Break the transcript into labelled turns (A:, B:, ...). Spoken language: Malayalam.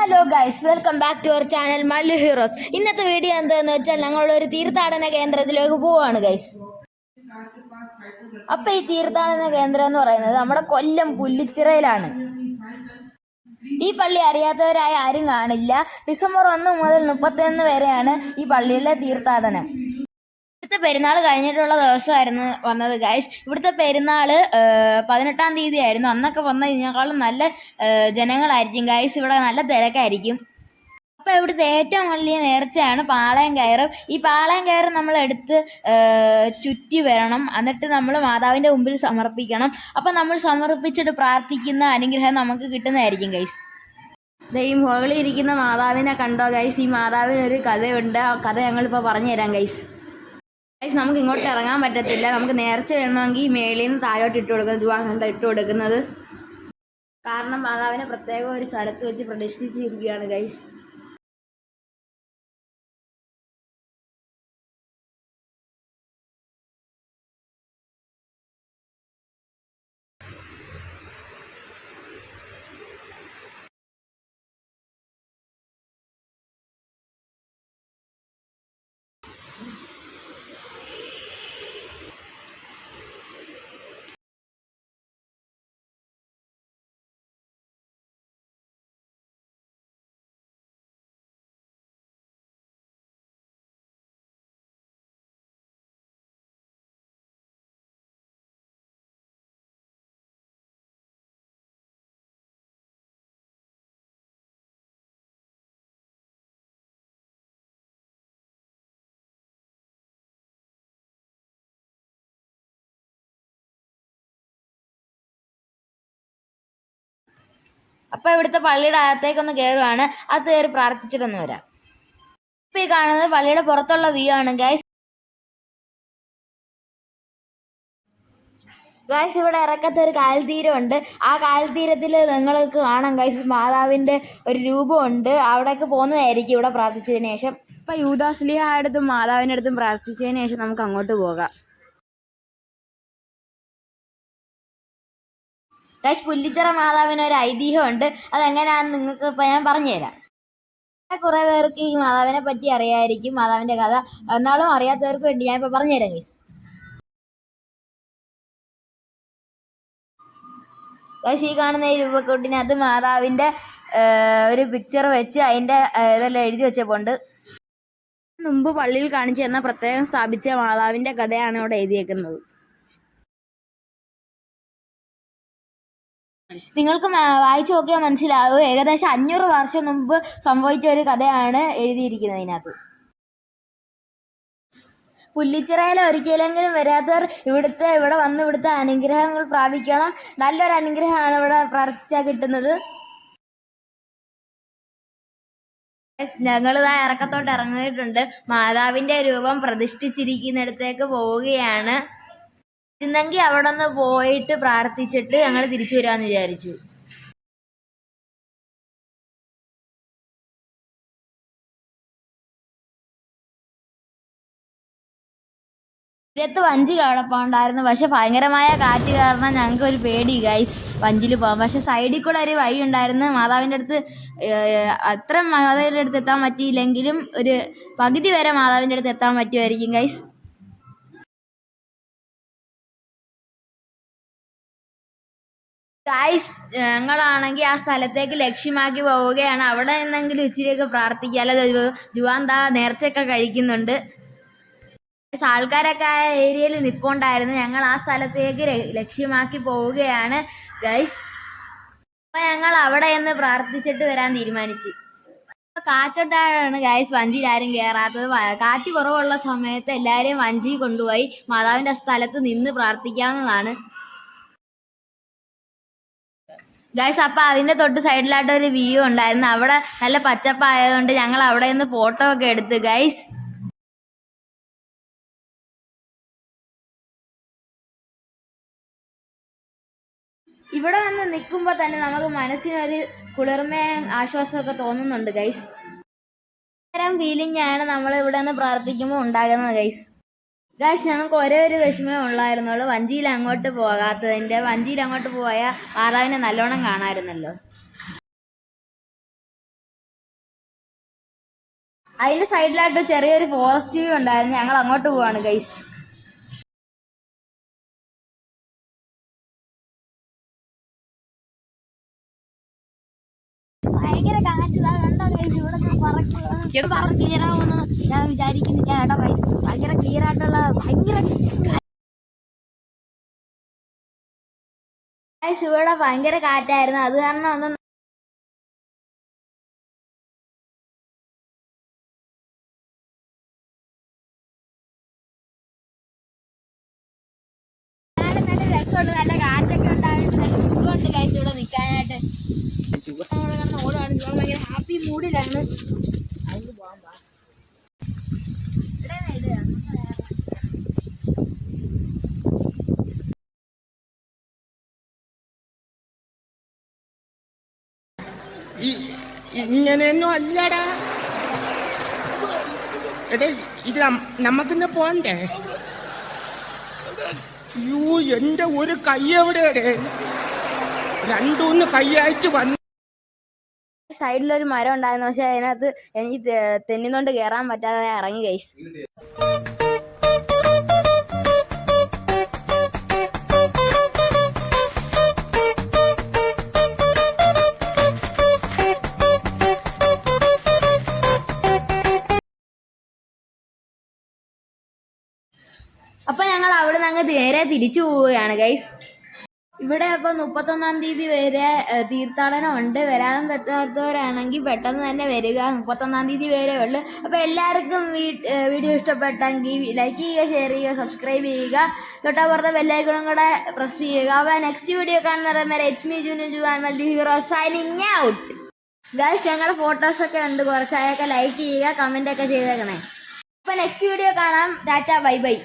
A: Hello guys welcome back to our channel Mallu heroes ഇന്നത്തെ വീഡിയോ എന്താണെന്ന് വെച്ചാൽ ഞങ്ങൾ ഒരു തീർത്ഥാടന കേന്ദ്രത്തിലേക്ക് പോവാണ് ഗൈസ് അപ്പൊ ഈ തീർത്ഥാടന കേന്ദ്രം എന്ന് പറയുന്നത് നമ്മുടെ കൊല്ലം പുല്ലിച്ചിറയിലാണ്. ഈ പള്ളി അറിയാത്തവരായ ആരും കാണില്ല. ഡിസംബർ ഒന്ന് മുതൽ മുപ്പത്തിയൊന്ന് വരെയാണ് ഈ പള്ളിയിലെ തീർത്ഥാടനം. ഇവിടുത്തെ പെരുന്നാൾ കഴിഞ്ഞിട്ടുള്ള ദിവസമായിരുന്നു വന്നത് ഗൈസ് ഇവിടുത്തെ പെരുന്നാൾ പതിനെട്ടാം തീയതി ആയിരുന്നു അന്നൊക്കെ വന്ന ഇതിനേക്കാളും നല്ല ജനങ്ങളായിരിക്കും ഗൈസ് ഇവിടെ നല്ല തിരക്കായിരിക്കും. അപ്പോൾ ഇവിടുത്തെ ഏറ്റവും വലിയ നേർച്ചയാണ് പാളയം കയറും. ഈ പാളയം കയറ് നമ്മൾ എടുത്ത് ചുറ്റി വരണം. എന്നിട്ട് നമ്മൾ മാതാവിന്റെ മുമ്പിൽ സമർപ്പിക്കണം. അപ്പോൾ നമ്മൾ സമർപ്പിച്ചിട്ട് പ്രാർത്ഥിക്കുന്ന അനുഗ്രഹം നമുക്ക് കിട്ടുന്നതായിരിക്കും ഗൈസ് ഈ മുകളിൽ ഇരിക്കുന്ന മാതാവിനെ കണ്ടോ ഗൈസ് ഈ മാതാവിനൊരു കഥയുണ്ട്. ആ കഥ ഞങ്ങളിപ്പോൾ പറഞ്ഞു തരാം ഗൈസ് ഗൈസ് നമുക്ക് ഇങ്ങോട്ട് ഇറങ്ങാൻ പറ്റത്തില്ല. നമുക്ക് നേർച്ച ഇടണമെങ്കിൽ മേളിൽ നിന്ന് താഴോട്ട് ഇട്ട് കൊടുക്കുന്നത് ജുവാൻ കണ്ട ഇട്ട് കൊടുക്കുന്നത്. കാരണം മാതാവിനെ പ്രത്യേകം ഒരു സ്ഥലത്ത് വെച്ച് പ്രതിഷ്ഠിച്ചിരിക്കുകയാണ് ഗൈസ് അപ്പോൾ ഇവിടുത്തെ പള്ളിയുടെ അകത്തേക്കൊന്ന് കയറുവാണ് അത് കയറി പ്രാർത്ഥിച്ചിട്ടൊന്ന് വരാം. ഇപ്പോൾ ഈ കാണുന്നത് പള്ളിയുടെ പുറത്തുള്ള വ്യൂ ആണ് ഗൈസ് ഗൈസ് ഇവിടെ ഇറക്കത്തെ ഒരു കാൽത്തീരമുണ്ട്. ആ കാൽത്തീരത്തിൽ നിങ്ങൾക്ക് കാണാം ഗൈസ് മാതാവിന്റെ ഒരു രൂപമുണ്ട്. അവിടേക്ക് പോകുന്നതായിരിക്കും ഇവിടെ പ്രാർത്ഥിച്ചതിന് ശേഷം. ഇപ്പം യൂദാസ്ലിഹ അടുത്തും മാതാവിന്റെ അടുത്തും പ്രാർത്ഥിച്ചതിന് ശേഷം നമുക്ക് അങ്ങോട്ട് പോകാം. ഗൈസ് പുല്ലിച്ചിറ മാതാവിന് ഒരു ഐതിഹ്യമുണ്ട്. അതെങ്ങനെയാണെന്ന് നിങ്ങൾക്ക് ഇപ്പം ഞാൻ പറഞ്ഞുതരാം. കുറേ പേർക്ക് ഈ മാതാവിനെ പറ്റി അറിയായിരിക്കും. മാതാവിന്റെ കഥ എന്നാലും അറിയാത്തവർക്ക് വേണ്ടി ഞാൻ ഇപ്പം പറഞ്ഞുതരാം ഗൈസ് ഗൈസ് ഈ കാണുന്ന ഈ രൂപക്കൂട്ടിനകത്ത് മാതാവിന്റെ ഒരു പിക്ചർ വെച്ച് അതിന്റെ ഇതെല്ലാം എഴുതി വെച്ചപ്പോണ്ട്. മുമ്പ് പള്ളിയിൽ കാണിച്ചു തന്ന പ്രത്യേകം സ്ഥാപിച്ച മാതാവിന്റെ കഥയാണ് ഇവിടെ എഴുതിയേക്കുന്നത്. നിങ്ങൾക്ക് വായിച്ചു നോക്കിയാൽ മനസ്സിലാവും. ഏകദേശം അഞ്ഞൂറ് വർഷം മുമ്പ് സംഭവിച്ച ഒരു കഥയാണ് എഴുതിയിരിക്കുന്നത് ഇതിനകത്ത്. പുല്ലിച്ചിറയിൽ ഒരിക്കലെങ്കിലും വരാത്തവർ ഇവിടുത്തെ ഇവിടെ വന്ന് ഇവിടുത്തെ അനുഗ്രഹങ്ങൾ പ്രാപിക്കണം. നല്ലൊരു അനുഗ്രഹമാണ് ഇവിടെ പ്രാർത്ഥിച്ചാൽ കിട്ടുന്നത്. ഞങ്ങൾ ഇതാ ഇറക്കത്തോട്ട് ഇറങ്ങിയിട്ടുണ്ട്. മാതാവിന്റെ രൂപം പ്രതിഷ്ഠിച്ചിരിക്കുന്നിടത്തേക്ക് പോവുകയാണ്. ഇന്നെങ്കിൽ അവിടെ നിന്ന് പോയിട്ട് പ്രാർത്ഥിച്ചിട്ട് ഞങ്ങൾ തിരിച്ചു വരാമെന്ന് വിചാരിച്ചു. തീരത്ത് വഞ്ചി കിടപ്പുണ്ടായിരുന്നു പക്ഷെ ഭയങ്കരമായ കാറ്റ് കാരണം ഞങ്ങൾക്ക് ഒരു പേടി ഗൈസ് വഞ്ചിയിൽ പോകാം പക്ഷെ സൈഡിൽ കൂടെ ഒരു വഴി ഉണ്ടായിരുന്നു. മാതാവിന്റെ അടുത്ത് അത്ര മാതാവിന്റെ അടുത്ത് എത്താൻ പറ്റിയില്ലെങ്കിലും ഒരു പകുതി വരെ മാതാവിന്റെ അടുത്ത് എത്താൻ പറ്റുമായിരിക്കും ഗൈസ് ഗൈസ് ഞങ്ങളാണെങ്കിൽ ആ സ്ഥലത്തേക്ക് ലക്ഷ്യമാക്കി പോവുകയാണ്. അവിടെ നിന്നെങ്കിലും ഇച്ചിരിയൊക്കെ പ്രാർത്ഥിക്കുക അല്ലാതെ ജുവാന്താ നേർച്ചയൊക്കെ കഴിക്കുന്നുണ്ട്. ആൾക്കാരൊക്കെ ആ ഏരിയയിൽ നിൽപ്പുണ്ടായിരുന്നു ഞങ്ങൾ ആ സ്ഥലത്തേക്ക് ലക്ഷ്യമാക്കി പോവുകയാണ്. ഗൈസ് അപ്പോൾ ഞങ്ങൾ അവിടെ നിന്ന് പ്രാർത്ഥിച്ചിട്ട് വരാൻ തീരുമാനിച്ചു. കാറ്റോട്ടാണ് ഗൈസ് വഞ്ചിയിൽ ആരും കയറാത്തത് കാറ്റ് കുറവുള്ള സമയത്ത് എല്ലാവരെയും വഞ്ചി കൊണ്ടുപോയി മാതാവിന്റെ സ്ഥലത്ത് നിന്ന് പ്രാർത്ഥിക്കാവുന്നതാണ്. ഗൈസ് അപ്പം അതിന്റെ തൊട്ട് സൈഡിലായിട്ട് ഒരു വ്യൂ ഉണ്ടായിരുന്നു. അവിടെ നല്ല പച്ചപ്പായതുകൊണ്ട് ഞങ്ങൾ അവിടെ നിന്ന് ഫോട്ടോ ഒക്കെ എടുത്തു ഗൈസ് ഇവിടെ വന്ന് നിൽക്കുമ്പോൾ തന്നെ നമുക്ക് മനസ്സിനൊരു കുളിർമയും ആശ്വാസമൊക്കെ തോന്നുന്നുണ്ട് ഗൈസ് ഫീലിംഗ് ആണ് നമ്മൾ ഇവിടെ നിന്ന് പ്രാർത്ഥിക്കുമ്പോൾ ഉണ്ടാകുന്നത് ഗൈസ് ഗൈസ് ഞങ്ങൾക്ക് ഒരേ ഒരു വിഷമേ ഉള്ളായിരുന്നുള്ളൂ വഞ്ചിയിൽ അങ്ങോട്ട് പോകാത്തതിന്റെ വഞ്ചിയിൽ അങ്ങോട്ട് പോയാൽ മാതാവിനെ നല്ലോണം കാണാമായിരുന്നല്ലോ അതിന്റെ സൈഡിലായിട്ട് ചെറിയൊരു ഫോറസ്റ്റ് വ്യൂ ഉണ്ടായിരുന്നു. ഞങ്ങൾ അങ്ങോട്ട് പോവാണ് ഗൈസ് ഭയങ്കര കാറ്റ്. ഞാൻ ഞാൻ ഇവിടെ ഭയങ്കര കാറ്റായിരുന്നു അത് കാരണം ഒന്നും നല്ല രസമുണ്ട് നല്ല കാറ്റൊക്കെ ഉണ്ടായിട്ട് നല്ല സുഖമുണ്ട് ഗൈസ് ഇവിടെ നിൽക്കാനായിട്ട്.
B: ഈ- ഇങ്ങനെയൊന്നും അല്ലടാ. എടേ ഇത് നമ്മക്ക് നമുക്കിന്ന് പോണ്ടേ? യൂ എന്റെ ഒരു കൈ എവിടെയാടേ? രണ്ടൂന്ന് കൈ ആയിട്ട് വന്നു
A: സൈഡിലൊരു മരം ഉണ്ടായിരുന്നു. പക്ഷെ അതിനകത്ത് എനിക്ക് തെന്നിന്നോണ്ട് കേറാൻ പറ്റാതെ ഇറങ്ങി ഗൈസ് അപ്പൊ ഞങ്ങൾ അവിടെ നിന്ന് അങ്ങ് നേരെ തിരിച്ചു പോവുകയാണ് ഗൈസ് ഇവിടെ ഇപ്പൊ മുപ്പത്തൊന്നാം തീയതി വരെ തീർത്ഥാടനം ഉണ്ട് വരാൻ പറ്റാത്തവരാണെങ്കിൽ പെട്ടെന്ന് തന്നെ വരിക. മുപ്പത്തൊന്നാം തീയതി വരെ ഉള്ളു. അപ്പൊ എല്ലാവർക്കും വീഡിയോ ഇഷ്ടപ്പെട്ടെങ്കിൽ ലൈക്ക് ചെയ്യുക ഷെയർ ചെയ്യുക സബ്സ്ക്രൈബ് ചെയ്യുക. തൊട്ടപ്പുറത്തെ ബെല്ലൈക്കണും കൂടെ പ്രസ് ചെയ്യുക. അപ്പൊ നെക്സ്റ്റ് വീഡിയോ കാണുന്നത് വരെ എച്ച് മി ജുനു ജുവാൻ മൽഡി ഹീറോ സൈനിങ് ഔട്ട് ഗൈസ് ഞങ്ങളുടെ ഫോട്ടോസ് ഒക്കെ ഉണ്ട്. കുറച്ച് അതൊക്കെ ലൈക്ക് ചെയ്യുക കമന്റ് ഒക്കെ ചെയ്തേക്കണേ. അപ്പൊ നെക്സ്റ്റ് വീഡിയോ കാണാം. Tata bye bye